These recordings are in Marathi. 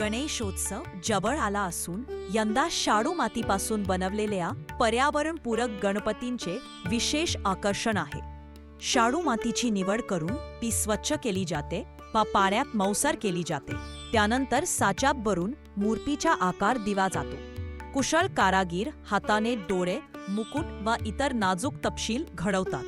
गणेशोत्सव जवळ आला असून यंदा शाडू मातीपासून बनवलेल्या पर्यावरणपूरक गणपतींचे विशेष आकर्षण आहे. शाडू मातीची निवड करून ती स्वच्छ केली जाते वा पाण्यात मौसर केली जाते. त्यानंतर साच्यात भरून मूर्तीचा आकार दिला जातो. कुशल कारागीर हाताने डोळे मुकुट व इतर नाजूक तपशील घडवतात.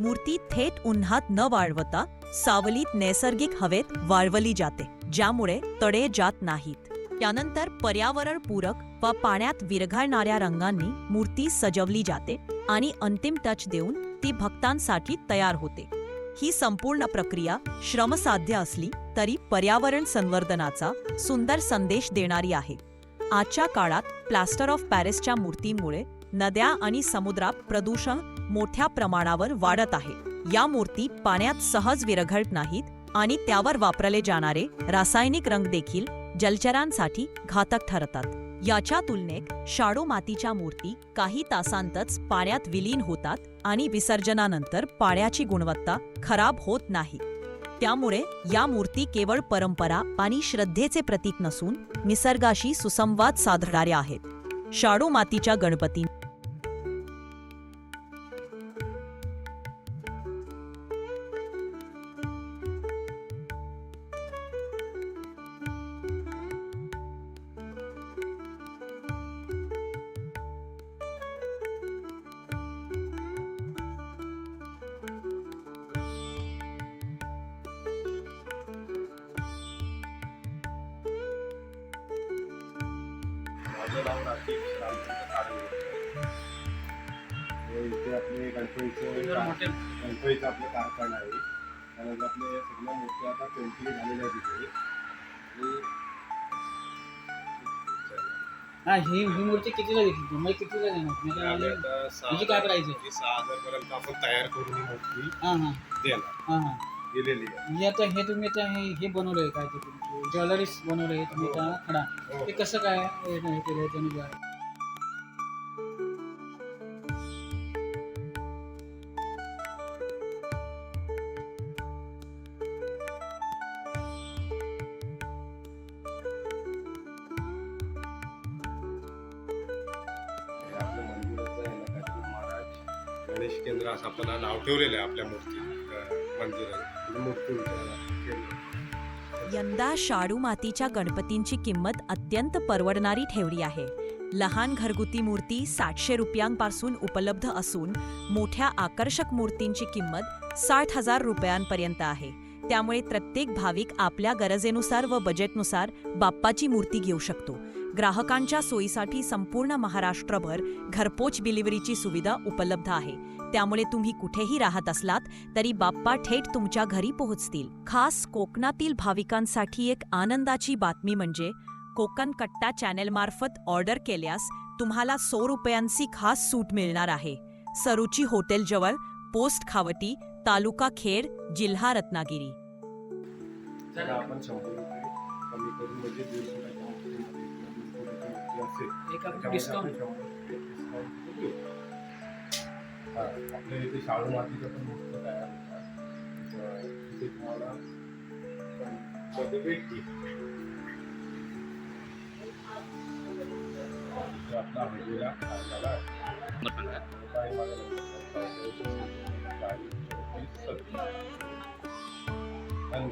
मूर्ती थेट उन्हात न वाळवता सावलीत नैसर्गिक हवेत वाळवली जाते. ज्यामुळे तडे जात नाहीत. त्यानंतर पर्यावरणपूरक व पाण्यात विरघळणाऱ्या रंगांनी मूर्ती सजवली जाते आणि अंतिम टच देऊन ती भक्तांसाठी तयार होते. ही संपूर्ण प्रक्रिया श्रमसाध्य असली तरी पर्यावरण संवर्धनाचा सुंदर संदेश देणारी आहे. आजच्या काळात प्लास्टर ऑफ पॅरिसच्या मूर्तींमुळे नद्या आणि समुद्रात प्रदूषण मोठ्या प्रमाणावर वाढत आहे. या मूर्ती पाण्यात सहज विरघळत नाहीत आणि त्यावर वापरले जाणारे रासायनिक रंग देखील जलचरांसाठी घातक ठरतात. याच्या तुलनेत शाडू मातीच्या मूर्ती काही तासांतच पाण्यात विलीन होतात आणि विसर्जनानंतर पाण्याची गुणवत्ता खराब होत नाही. त्यामुळे या मूर्ती केवळ परंपरा आणि श्रद्धेचे प्रतीक नसून निसर्गाशी सुसंवाद साधणाऱ्या आहेत. शाडो मातीच्या गणपती माझं नाव राकेश रामचंद्र काळे हे इथे आपले गणपतीचे गणपतीचं आपलं कारखाना आहे. त्यानंतर आपले सगळ्या मूर्त्या आता पेंटिंग झालेल्या आहेत इथे आणि हा ही ही मूर्ती कितीला घेतली म्हणजे कितीला देणार? म्हणजे काय आहे? ही सहा हजारपर्यंत आपण तयार करून ही मूर्ती देणार. दिलेली आहे. हे आता हे तुम्ही आता हे हे बनवलंय काय ते ज्वेलरीज बनवलंय तुम्ही त्या खडा. हो. ते कसं काय हे हे केलं त्याने काय हे मंदिराचं आहे ना काहीतरी महाराज गणेश केंद्र असं आपण नाव ठेवलेलं आहे आपल्या मूर्ती यंदा शाडू मातीच्या गणपतींची किंमत अत्यंत परवडणारी ठेवली आहे. लहान घरगुती मूर्ती सातशे रुपयांपासून उपलब्ध असून मोठ्या आकर्षक मूर्तींची किंमत साठ हजार रुपयांपर्यंत आहे. त्यामुळे प्रत्येक भाविक आपल्या गरजेनुसार व बजेटनुसार बाप्पाची मूर्ती घेऊ शकतो. ग्राहकांच्या सोयीसाठी संपूर्ण महाराष्ट्रभर घरपोच डिलिव्हरीची सुविधा उपलब्ध आहे. त्यामुळे तुम्ही कुठेही राहत असलात तरी बाप्पा थेट तुमच्या घरी पोहोचतील. खास कोकणातील भाविकांसाठी एक आनंदाची बातमी म्हणजे कोकण कट्टा चॅनेलमार्फत ऑर्डर केल्यास तुम्हाला सौ रुपयांची खास सूट मिळणार आहे. सरुची हॉटेलजवळ पोस्ट खावटी तालुका खेड जिल्हा रत्नागिरी. आपण कमी करून म्हणजे एक आपण त्याच्यामध्ये डिस्काउंट आपण शंभर रुपये discount देऊ. हा, आपल्या इथे शाळू मातीच्या पण मूर्ती तयार होतात तर इथे तुम्हाला मध्ये भेटतील इथे आपला हळदीला खायला काय मला चाळीस, चौतीस, सत्तीस. आणि